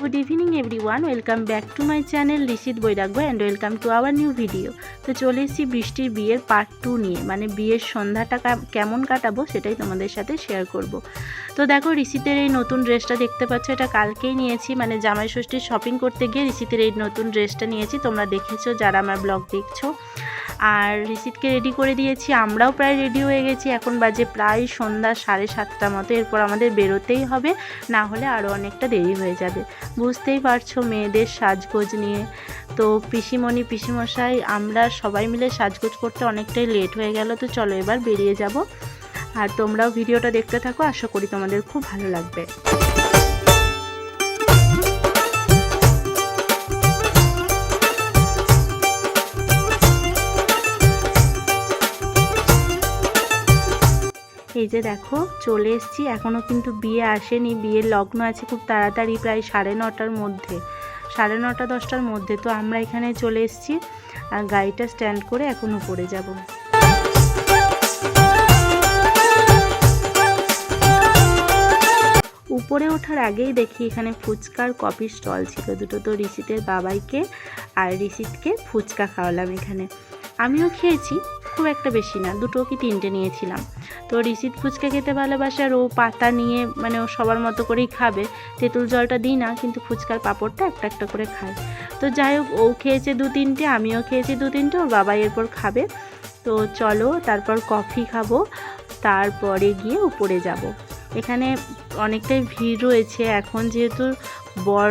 Good evening everyone welcome back to my channel Rishit Bairagya and welcome to our new video তো চলে এসেছি বৃষ্টির বিয়ের part two নিয়ে। মানে বিয়ের সন্ধ্যাটা কেমন কাটাবো সেটাই তোমাদের সাথে শেয়ার করব। তো দেখো, ঋষিতের এই নতুন ড্রেসটা দেখতে পাচ্ছ, এটা কালকেই নিয়েছি। মানে জামাই ষষ্ঠীর শপিং করতে গিয়ে ঋষিতের এই নতুন ড্রেসটা নিয়েছি। তোমরা দেখেছ, যারা আমার ব্লগ দেখছ। আর ঋষিতকে রেডি করে দিয়েছি। আমরাও প্রায় রেডি হয়ে গেছি। এখন বাজে প্রায় সন্ধ্যা সাড়ে সাতটা মতো। এরপর আমাদের বেরোতেই হবে। না হলে আরও অনেকটা দেরি হয়ে যাবে। বুঝতেই পারছ মেয়েদের সাজগোজ নিয়ে। তো পিসিমণি, পিসিমশাই, আমরা সবাই মিলে সাজগোজ করতে অনেকটাই লেট হয়ে গেল। তো চলো এবার বেরিয়ে যাব। আর তোমরাও ভিডিওটা দেখতে থাকো। আশা করি তোমাদের খুব ভালো লাগবে। এই যে দেখো, চলে এসেছি। এখনও কিন্তু বিয়ে আসেনি, বিয়ের লগ্ন আছে খুব তাড়াতাড়ি, প্রায় সাড়ে নটার মধ্যে। সাড়ে নটা, দশটার মধ্যে। তো আমরা এখানে চলে এসেছি আর গাড়িটা স্ট্যান্ড করে এখন উপরে যাব। উপরে ওঠার আগেই দেখি এখানে ফুচকার কফি স্টল ছিল। দুটো তো ঋষিতের বাবাইকে আর ঋষিতকে ফুচকা খাওয়ালাম এখানে। আমিও খেয়েছি, খুব একটা বেশি না, দুটো কি তিনটে নিয়েছিলাম। তো রিসিট ফুচকা খেতে ভালোবাসে আর ও পাতা নিয়ে মানে ও সবার মতো করেই খাবে। তেঁতুল জলটা দিই না, কিন্তু ফুচকার পাঁপড়টা একটা একটা করে খায়। তো যাই হোক, ও খেয়েছে দু তিনটে, আমিও খেয়েছি দু তিনটে, ওর বাবা এরপর খাবে। তো চলো তারপর কফি খাব, তারপরে গিয়ে উপরে যাব। এখানে অনেকটাই ভিড় রয়েছে, এখন যেহেতু বর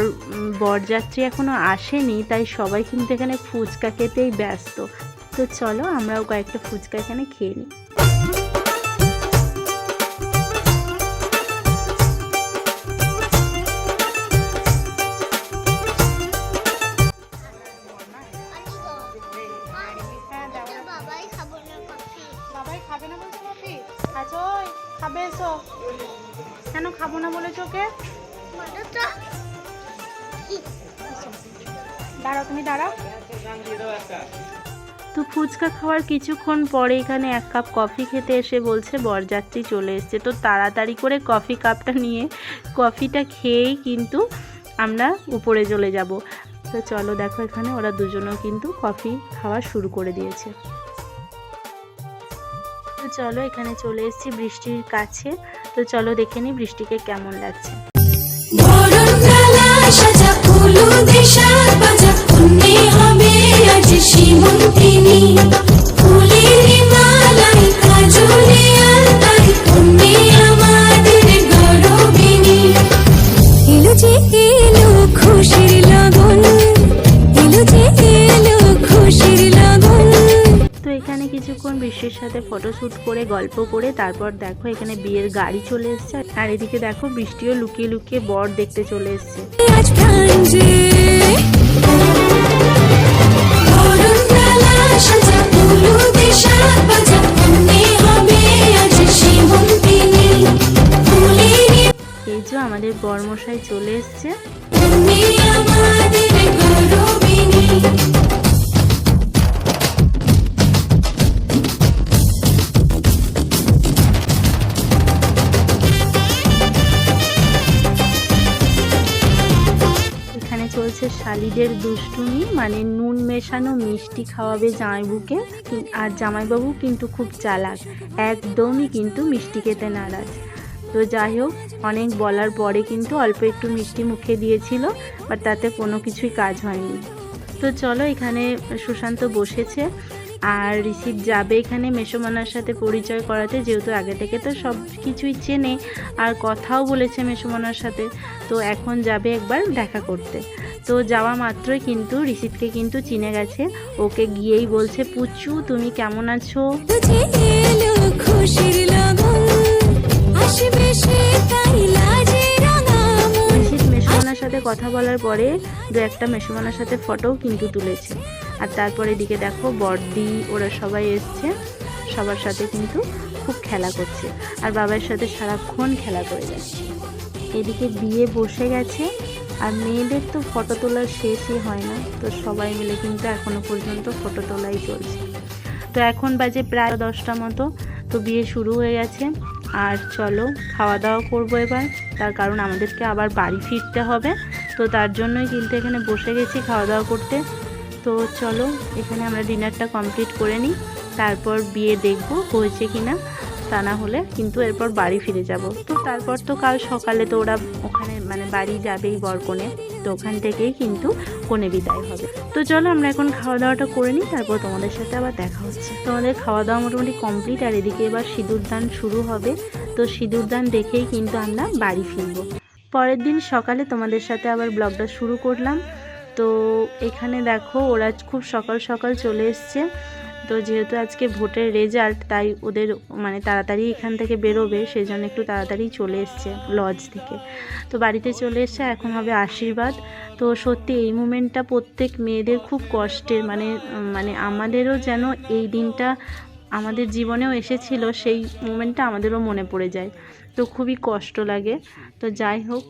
বরযাত্রী এখনও আসেনি, তাই সবাই কিন্তু এখানে ফুচকা খেতেই ব্যস্ত। তো চলো, আমরাও কয়েকটা ফুচকা এখানে খেয়ে নিই। খাবে এসো। কেন খাব না বলেছ ওকে? দাঁড়াও, তুমি দাঁড়াও। তো ফুচকা খাওয়ার কিছুক্ষণ পরে এখানে এক কাপ কফি খেতে এসে বলছে, বরযাত্রী চলে এসছে। তো তাড়াতাড়ি করে কফি কাপটা নিয়ে কফিটা খেয়েই কিন্তু আমরা উপরে চলে যাব। তো চলো দেখো এখানে ওরা দুজনেও কিন্তু কফি খাওয়া শুরু করে দিয়েছে। তো চলো এখানে চলে এসেছি বৃষ্টির কাছে। তো চলো দেখে নিই বৃষ্টিকে কেমন লাগছে। বরণডালা সাজা হলুদে সাত বাজা কন্যে হবে আজ সীমন্তিনী ফুলের মালাই কাজলে আলতাই কন্যে আমাদের গরবিনী। এলো যে এলো খুশির লগন এলো যে এলো খুশির লগন। তো এখানে কিছুক্ষণ বৃষ্টির সাথে ফটোশ্যুট করে গল্প করে তারপর দেখো এখানে বিয়ের গাড়ি চলে এসছে। আর এদিকে দেখো বৃষ্টিও লুকিয়ে লুকিয়ে বর দেখতে চলে এসছে। আজ এই আমাদের বর্মশাই চলে এসছে। চলছে শালিদের দুষ্টুমি মানে নুন মেশানো মিষ্টি খাওয়াবে জামাইবুকে আর জামাইবাবু কিন্তু খুব চালাক, একদমই কিন্তু মিষ্টি খেতে নারাজ। তো যাই হোক, অনেক বলার পরে কিন্তু অল্প একটু মিষ্টি মুখে দিয়েছিল, বাট তাতে কোনো কিছুই কাজ হয়নি। তো চলো এখানে সুশান্ত বসেছে, আর ঋষিত যাবে এখানে মেসোমানার সাথে পরিচয় করাতে, যেহেতু আগে থেকে তো সব কিছুই চেনে, আর কথাও বলেছে মেসোমানার সাথে, তো এখন যাবে একবার দেখা করতে। তো যাওয়া মাত্রই কিন্তু ঋষিতকে কিন্তু চিনে গেছে। ওকে গিয়েই বলছে, পুচু, তুমি কেমন আছো? সাথে কথা বলার পরে দু একটা মেসোমানার সাথে ফটোও কিন্তু তুলেছে। আর তারপরে এদিকে দেখো বর্দি, ওরা সবাই এসছে। সবার সাথে কিন্তু খুব খেলা করছে। আর বাবার সাথে সারাক্ষণ খেলা করে যাচ্ছে। এদিকে বিয়ে বসে গেছে। আর মেয়েদের তো ফটো তোলার শেষই হয় না, তো সবাই মিলে কিন্তু এখনও পর্যন্ত ফটো তোলাই চলছে। তো এখন বাজে প্রায় দশটা মতো, তো বিয়ে শুরু হয়ে গেছে। আর চলো খাওয়া দাওয়া করব এবার। তার কারণ আমাদেরকে আবার বাড়ি ফিরতে হবে, তো তার জন্যই কিন্তু এখানে বসে গেছি খাওয়া দাওয়া করতে। তো চলো, এখানে আমরা ডিনারটা কমপ্লিট করে নিই, তারপর বিয়ে দেখব হয়েছে কি না তা না হলে কিন্তু এরপর বাড়ি ফিরে যাব। তো তারপর তো কাল সকালে তো ওরা ওখানে মানে বাড়ি যাবেই বরকনে। তো ওখান থেকেই কিন্তু কোণে বিদায় হবে। তো চলো আমরা এখন খাওয়া দাওয়াটা করে নিই, তারপর তোমাদের সাথে আবার দেখা হচ্ছে। তোমাদের খাওয়া দাওয়া মোটামুটি কমপ্লিট আর এদিকে এবার সিঁদুরদান শুরু হবে। তো সিঁদুরদান দেখেই কিন্তু আমরা বাড়ি ফিরবো। পরের দিন সকালে তোমাদের সাথে আবার ব্লগটা শুরু করলাম। তো এখানে দেখো, ওরা খুব সকাল সকাল চলে এসছে। তো যেহেতু আজকে ভোটের রেজাল্ট তাই ওদের মানে তাড়াতাড়ি এখান থেকে বেরোবে সেই জন্য একটু তাড়াতাড়ি চলে এসছে লজ থেকে। তো বাড়িতে চলে এসছে এখন হবে আশীর্বাদ। তো সত্যি এই মুমেন্টটা প্রত্যেক মেয়েদের খুব কষ্টের মানে মানে আমাদেরও যেন এই দিনটা আমাদের জীবনেও এসেছিল, সেই মুমেন্টটা আমাদেরও মনে পড়ে যায়। তো খুবই কষ্ট লাগে। তো যাই হোক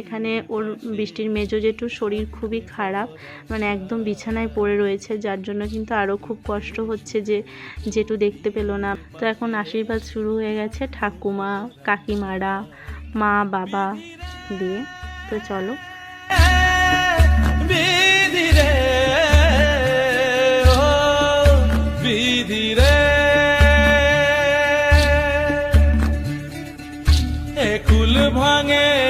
এখানে ওর বৃষ্টির মেজো জেঠুর শরীর খুবই খারাপ মানে একদম বিছানায় পড়ে রয়েছে, যার জন্য কিন্তু আরও খুব কষ্ট হচ্ছে যে জেঠু দেখতে পেল না। তো এখন আশীর্বাদ শুরু হয়ে গেছে ঠাকুমা, কাকিমারা, মা, বাবা দিয়ে। তো চলো। একুল ভাঙে কুল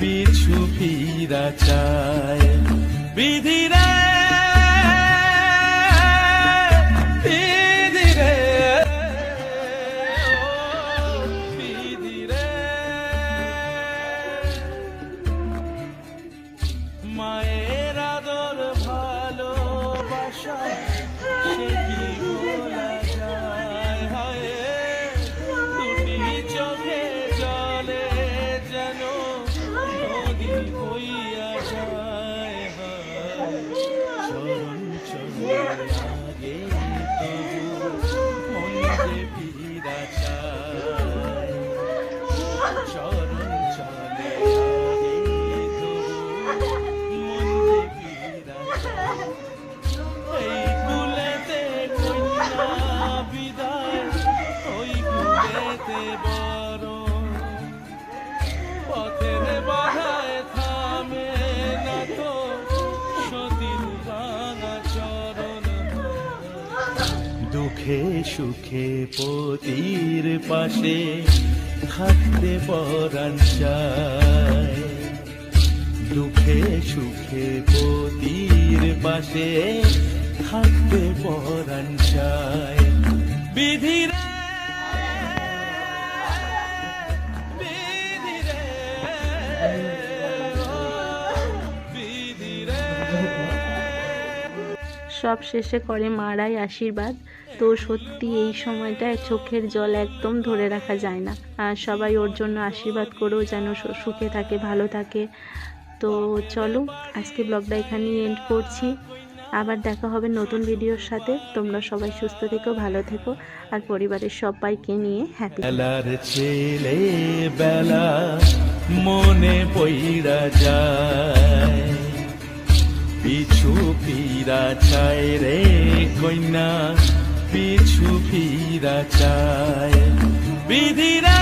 পিছু ফিরা চায়। বিধি দুঃখে সুখে পতির পাশে থাকতে পরাণ দুঃখে সুখে পতির পাশে থাকতে পরাণ বিধিরে সব শেষে করে মারাই আশীর্বাদ। তো সত্যি এই সময়টা চোখের জল একদম ধরে রাখা যায় না। সবাই ওর জন্য আশীর্বাদ করেও যেন সুখে থাকে, ভালো থাকে। তো চলো, আজকে ব্লগটা এখানেই এন্ড করছি। আবার দেখা হবে নতুন ভিডিওর সাথে। তোমরা সবাই সুস্থ থেকো, ভালো থেকো, আর পরিবারের সবাইকে নিয়ে হ্যাপি ছেলে বেলা মনে পইরা যায়। পিছু পিরা চায় রে কন্যা পিছু ফিরা চায়। বিধিরা